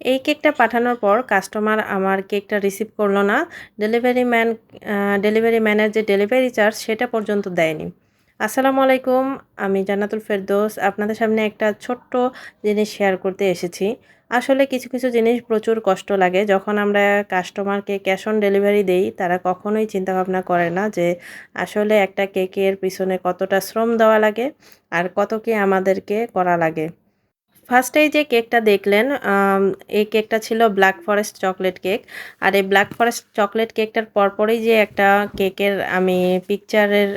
এই কেকটা পাঠানোর পর কাস্টমার আমার কেকটা রিসিভ করল না। ডেলিভারি ম্যান ডেলিভারি ম্যানের যে ডেলিভারি চার্জ সেটা পর্যন্ত দেয়নি। আসসালামু আলাইকুম, আমি জান্নাতুল ফেরদৌস। আপনাদের সামনে একটা ছোট্ট জিনিস শেয়ার করতে এসেছি। আসলে কিছু কিছু জিনিস প্রচুর কষ্ট লাগে। যখন আমরা কাস্টমারকে ক্যাশ অন ডেলিভারি দেই, তারা কখনোই চিন্তা ভাবনা করে না যে আসলে একটা কেকের পিছনে কতটা শ্রম দেওয়া লাগে আর কত কি আমাদেরকে করা লাগে। ফার্স্টেই যে কেকটা দেখলেন এই কেকটা ছিল ব্ল্যাক ফরেস্ট চকলেট কেক আর এই ব্ল্যাক ফরেস্ট চকলেট কেকটার পরপরই যে একটা কেকের আমি পিকচারের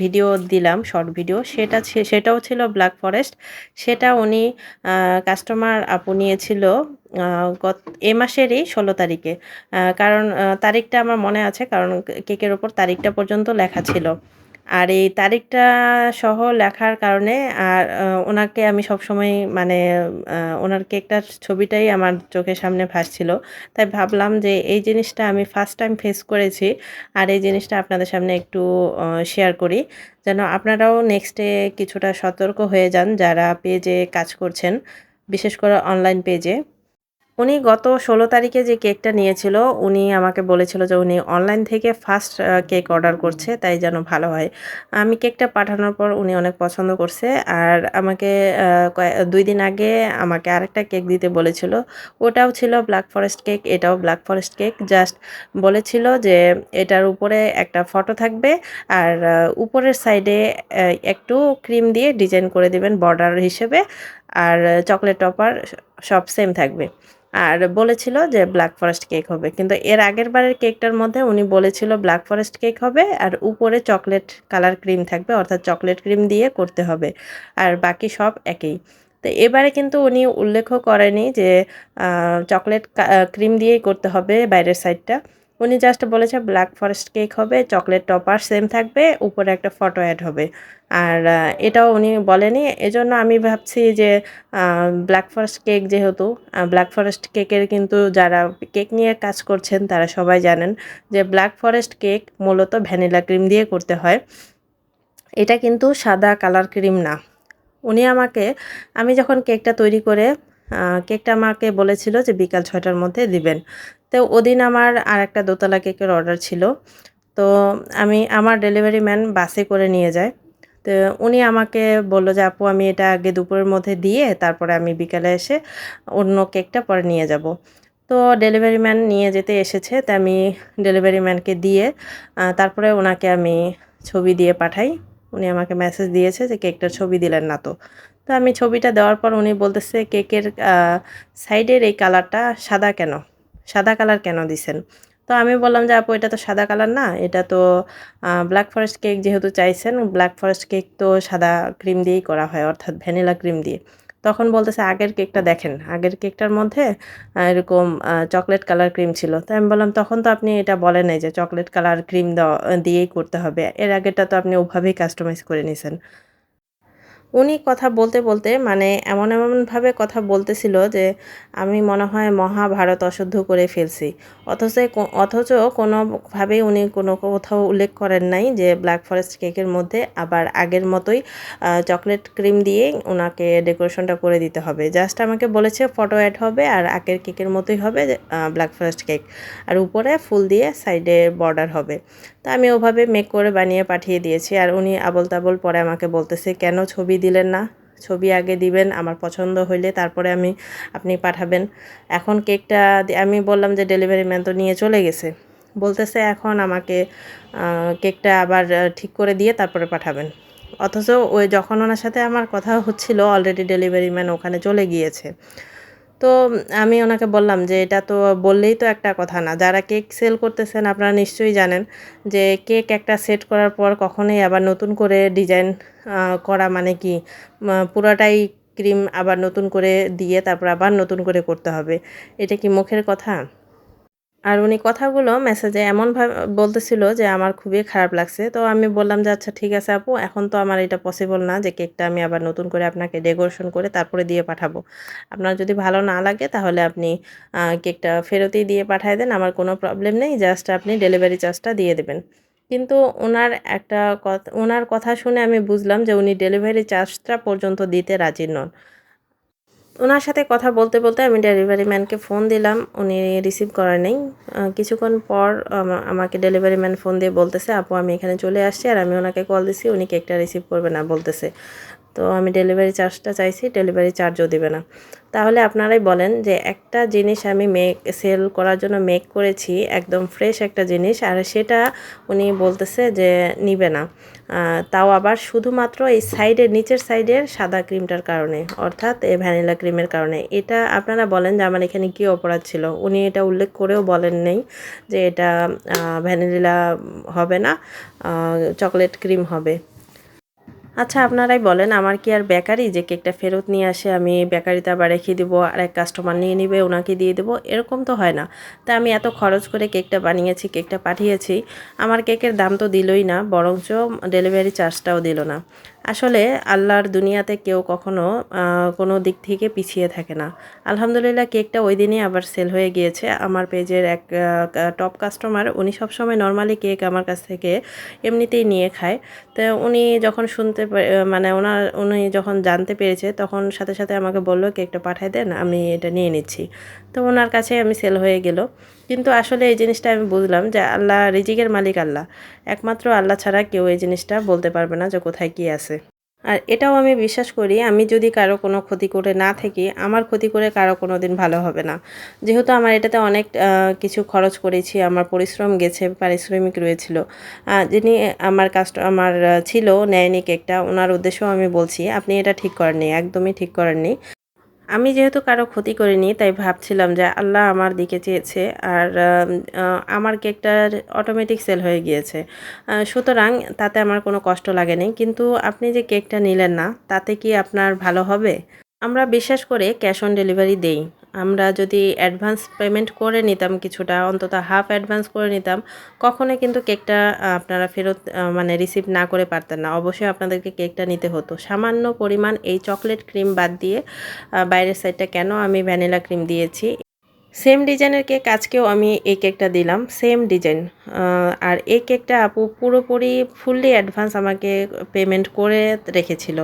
ভিডিও দিলাম শর্ট ভিডিও সেটা সেটাও ছিল ব্ল্যাক ফরেস্ট সেটা উনি কাস্টমার আপু নিয়েছিল গত, এ মাসেরই ষোলো তারিখে। কারণ তারিখটা আমার মনে আছে, কারণ কেকের ওপর তারিখটা পর্যন্ত লেখা ছিল। আর এই তারিখটা সহ লেখার কারণে আর ওনাকে আমি সবসময় মানে ওনার কেকটার ছবিটাই আমার চোখের সামনে ভাসছিল। তাই ভাবলাম যে এই জিনিসটা আমি ফার্স্ট টাইম ফেস করেছি আর এই জিনিসটা আপনাদের সামনে একটু শেয়ার করি। যেন আপনারাও নেক্সটে কিছুটা সতর্ক হয়ে যান যারা পেজে কাজ করছেন, বিশেষ করে অনলাইন পেজে উনি গত ষোলো তারিখে যে কেকটা নিয়েছিল, উনি আমাকে বলেছিল যে উনি অনলাইন থেকে ফার্স্ট কেক অর্ডার করছে, তাই যেন ভালো হয়। আমি কেকটা পাঠানোর পর উনি অনেক পছন্দ করছে, আর আমাকে দুই দিন আগে আমাকে আরেকটা কেক দিতে বলেছিল। ওটাও ছিল ব্ল্যাক ফরেস্ট কেক এটাও ব্ল্যাক ফরেস্ট কেক জাস্ট বলেছিল যে এটার উপরে একটা ফটো থাকবে, আর উপরের সাইডে একটু ক্রিম দিয়ে ডিজাইন করে দেবেন বর্ডার হিসেবে। আর চকলেট টপার সব সেম থাকবে। আর বলেছিল যে ব্ল্যাক ফরেস্ট কেক হবে। কিন্তু এর আগের বারের কেকটার মধ্যে উনি বলেছিল ব্ল্যাক ফরেস্ট কেক হবে আর উপরে চকলেট কালার ক্রিম থাকবে, অর্থাৎ চকলেট ক্রিম দিয়ে করতে হবে। আর বাকি সব একই। তো এবারে কিন্তু উনি উল্লেখও করেনি যে চকলেট ক্রিম দিয়েই করতে হবে বাইরের সাইডটা উনি জাস্ট বলেছে ব্ল্যাক ফরেস্ট কেক হবে চকলেট টপার সেম থাকবে, উপরে একটা ফটো অ্যাড হবে। আর এটাও উনি বলেনি। এজন্য আমি ভাবছি যে ব্ল্যাক ফরেস্ট কেক যেহেতু ব্ল্যাক ফরেস্ট কেকের কিন্তু যারা কেক নিয়ে কাজ করছেন, তারা সবাই জানেন যে ব্ল্যাক ফরেস্ট কেক মূলত ভ্যানিলা ক্রিম দিয়ে করতে হয়। এটা কিন্তু সাদা কালার ক্রিম না। উনি আমাকে, আমি যখন কেকটা তৈরি করে কেকটা আমাকে বলেছিল যে, বিকাল ছয়টার মধ্যে দিবেন। তো ওদিন আমার আর একটা দোতলা কেকের অর্ডার ছিল। তো আমি, আমার ডেলিভারি ম্যান বাসে করে নিয়ে যায়। তো উনি আমাকে বলল যে, আপু, আমি এটা আগে দুপুরের মধ্যে দিয়ে তারপরে আমি বিকালে এসে অন্য কেকটা পরে নিয়ে যাব। তো ডেলিভারি ম্যান নিয়ে যেতে এসেছে। তা আমি ডেলিভারি ম্যানকে দিয়ে তারপরে ওনাকে আমি ছবি দিয়ে পাঠাই। উনি আমাকে মেসেজ দিয়েছে যে, কেকটার ছবি দিলেন না তো। তো আমি ছবিটা দেওয়ার পর উনি বলতেছে, কেকের সাইডের এই কালারটা সাদা কেন? সাদা কালার কেন দিছেন? তো আমি বললাম যে, আপু, এটা তো সাদা কালার না, এটা তো ব্ল্যাক ফরেস্ট কেক যেহেতু চাইছেন ব্ল্যাক ফরেস্ট কেক তো সাদা ক্রিম দিয়েই করা হয়, অর্থাৎ ভ্যানিলা ক্রিম দিয়ে। তখন বলতেছে, আগের কেকটা দেখেন, আগের কেকটার মধ্যে এরকম চকলেট কালার ক্রিম ছিল। তো আমি বললাম, তখন তো আপনি এটা বলেন নাই যে, চকলেট কালার ক্রিম দিয়েই করতে হবে, এর আগেটা তো আপনি ওভাবেই কাস্টমাইজ করে নিয়েছেন উনি কথা বলতে বলতে মানে এমন এমনভাবে কথা বলতেছিল যে আমি মনে হয় মহাভারত অশুদ্ধ করে ফেলছি। অথচ অথচ কোনোভাবেই উনি কোনো কোথাও উল্লেখ করেন নাই যে ব্ল্যাক ফরেস্ট কেকের মধ্যে আবার আগের মতোই চকলেট ক্রিম দিয়ে ওনাকে ডেকোরেশনটা করে দিতে হবে। জাস্ট আমাকে বলেছে ফটো অ্যাড হবে আর আগের কেকের মতোই হবে ব্ল্যাক ফরেস্ট কেক আর উপরে ফুল দিয়ে সাইডে বর্ডার হবে। তা আমি ওভাবে মেক করে বানিয়ে পাঠিয়ে দিয়েছি। আর উনি আবল তাবল পরে আমাকে বলতেছে, কেন ছবি দিলেন না। ছবি আগে দিবেন, আমার পছন্দ হইলে তারপরে আমি, আপনি পাঠাবেন। এখন কেকটা আমি বললাম যে ডেলিভারি ম্যান তো নিয়ে চলে গেছে। বলতেছে এখন আমাকে কেকটা আবার ঠিক করে দিয়ে তারপরে পাঠাবেন। অথচ ওই যখন ওনার সাথে আমার কথা হচ্ছিল অলরেডি ডেলিভারি ম্যান ওখানে চলে গিয়েছে। তো আমি ওনাকে বললাম যে, এটা তো বললেই তো একটা কথা না। যারা কেক সেল করতেছেন আপনারা নিশ্চয়ই জানেন যে, কেক একটা সেট করার পর কখনোই আবার নতুন করে ডিজাইন করা মানে কি? পুরাটাই ক্রিম আবার নতুন করে দিয়ে তারপর আবার নতুন করে করতে হবে। এটা কি মুখের কথা? আর উনি কথাগুলো মেসেজে এমনভাবে বলতেছিল যে আমার খুবই খারাপ লাগছে। তো আমি বললাম যে আচ্ছা ঠিক আছে আপু, এখন তো আমার এটা পসিবল না যে কেকটা আমি আবার নতুন করে আপনাকে ডেকোরেশন করে তারপরে দিয়ে পাঠাবো। আপনার যদি ভালো না লাগে তাহলে আপনি কেকটা ফেরতই দিয়ে পাঠায় দেন। আমার কোনো প্রবলেম নেই জাস্ট আপনি ডেলিভারি চার্জটা দিয়ে দেবেন। কিন্তু ওনার একটা কথা ওনার কথা শুনে আমি বুঝলাম যে উনি ডেলিভারি চার্জটা পর্যন্ত দিতে রাজি নন। ওনার সাথে কথা বলতে বলতে আমি ডেলিভারি ম্যানকে ফোন দিলাম। উনি রিসিভ করার নেই। কিছুক্ষণ পর আমাকে ডেলিভারি ম্যান ফোন দিয়ে বলতেছে, আপু, আমি এখানে চলে আসছি আর আমি ওনাকে কল দিছি, উনি কেকটা রিসিভ করবে না, বলতেছে। তো আমি ডেলিভারি চার্জটা চাইছি ডেলিভারি চার্জও দেবে না। তাহলে আপনারাই বলেন যে একটা জিনিস আমি মেক সেল করার জন্য মেক করেছি, একদম ফ্রেশ একটা জিনিস, আর সেটা উনি বলতেছে যে নিবে না। তাও আবার শুধুমাত্র এই সাইডের নিচের সাইডের সাদা ক্রিমটার কারণে, অর্থাৎ এই ভ্যানিলা ক্রিমের কারণে। এটা আপনারা বলেন যে আমার এখানে কী অপরাধ ছিল? উনি এটা উল্লেখ করেও বলেন নেই যে এটা ভ্যানিলা হবে না চকলেট ক্রিম হবে। আচ্ছা আপনারাই বলেন, আমার কি আর বেকারি? যে কেকটা ফেরত নিয়ে আসে, আমি বেকারিতে আবার রেখে দেবো, আর এক কাস্টমার নিয়ে নিবে, ওনাকে দিয়ে দেবো, এরকম তো হয় না। তা আমি এত খরচ করে কেকটা বানিয়েছি, কেকটা পাঠিয়েছি, আমার কেকের দাম তো দিলই না, বরঞ্চ ডেলিভারি চার্জটাও দিল না। আসলে আল্লাহর দুনিয়াতে কেউ কখনো কোনো দিক থেকে পিছিয়ে থাকে না। আলহামদুলিল্লাহ, কেকটা ওই দিনই আবার সেল হয়ে গিয়েছে। আমার পেজের এক টপ কাস্টমার উনি সবসময় নর্মালি কেক আমার কাছ থেকে এমনিতেই নিয়ে খায়। তো উনি যখন শুনতে পে- মানে ওনার, উনি যখন জানতে পেরেছে তখন সাথে সাথে আমাকে বলল, কেকটা পাঠাই দেন, আমি এটা নিয়ে নিচ্ছি। তো ওনার কাছে আমি সেল হয়ে গেল। কিন্তু আসলে এই জিনিসটা আমি বুঝলাম যে আল্লাহ রিজিকের মালিক আল্লাহ। একমাত্র আল্লাহ ছাড়া কেউ এই জিনিসটা বলতে পারবে না যে কোথায় কী আছে। আর এটাও আমি বিশ্বাস করি, আমি যদি কারও কোনো ক্ষতি করে না থাকি, আমার ক্ষতি করে কারও কোনো দিন ভালো হবে না। যেহেতু আমার এটাতে অনেক কিছু খরচ করেছি, আমার পরিশ্রম গেছে, পারিশ্রমিক রয়েছিল। যিনি আমার কাস্ট, আমার ছিল, নেয়নি কেকটা, ওনার উদ্দেশ্যও আমি বলছি, আপনি এটা ঠিক করেননি, একদমই ঠিক করেননি। আমি যেহেতু কারও ক্ষতি করিনি, তাই ভাবছিলাম যে আল্লাহ আমার দিকে চেয়েছে আর আমার কেকটার অটোমেটিক সেল হয়ে গিয়েছে। সুতরাং তাতে আমার কোনো কষ্ট লাগেনি। কিন্তু আপনি যে কেকটা নিলেন না, তাতে কি আপনার ভালো হবে? আমরা বিশ্বাস করে ক্যাশ অন ডেলিভারি দেই। আমরা যদি অ্যাডভান্স পেমেন্ট করে নিতাম কিছুটা, অন্তত হাফ অ্যাডভান্স করে নিতাম, কখনোই কিন্তু কেকটা আপনারা ফেরত মানে রিসিভ না করে পারতেন না। অবশ্যই আপনাদেরকে কেকটা নিতে হতো। সামান্য পরিমাণ এই চকলেট ক্রিম বাদ দিয়ে বাইরের সাইডটা কেন আমি ভ্যানিলা ক্রিম দিয়েছি? সেম ডিজাইনের কেক আজকেও আমি এই কেকটা দিলাম। সেম ডিজাইন আর এই কেকটা আপু পুরোপুরি ফুললি অ্যাডভান্স আমাকে পেমেন্ট করে রেখেছিল।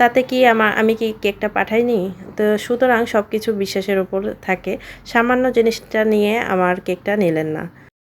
তাতে কি আমার, আমি কি কেকটা পাঠাইনি? তো সুতরাং সব কিছু বিশ্বাসের উপর থাকে। সামান্য জিনিসটা নিয়ে আমার কেকটা নিলেন না।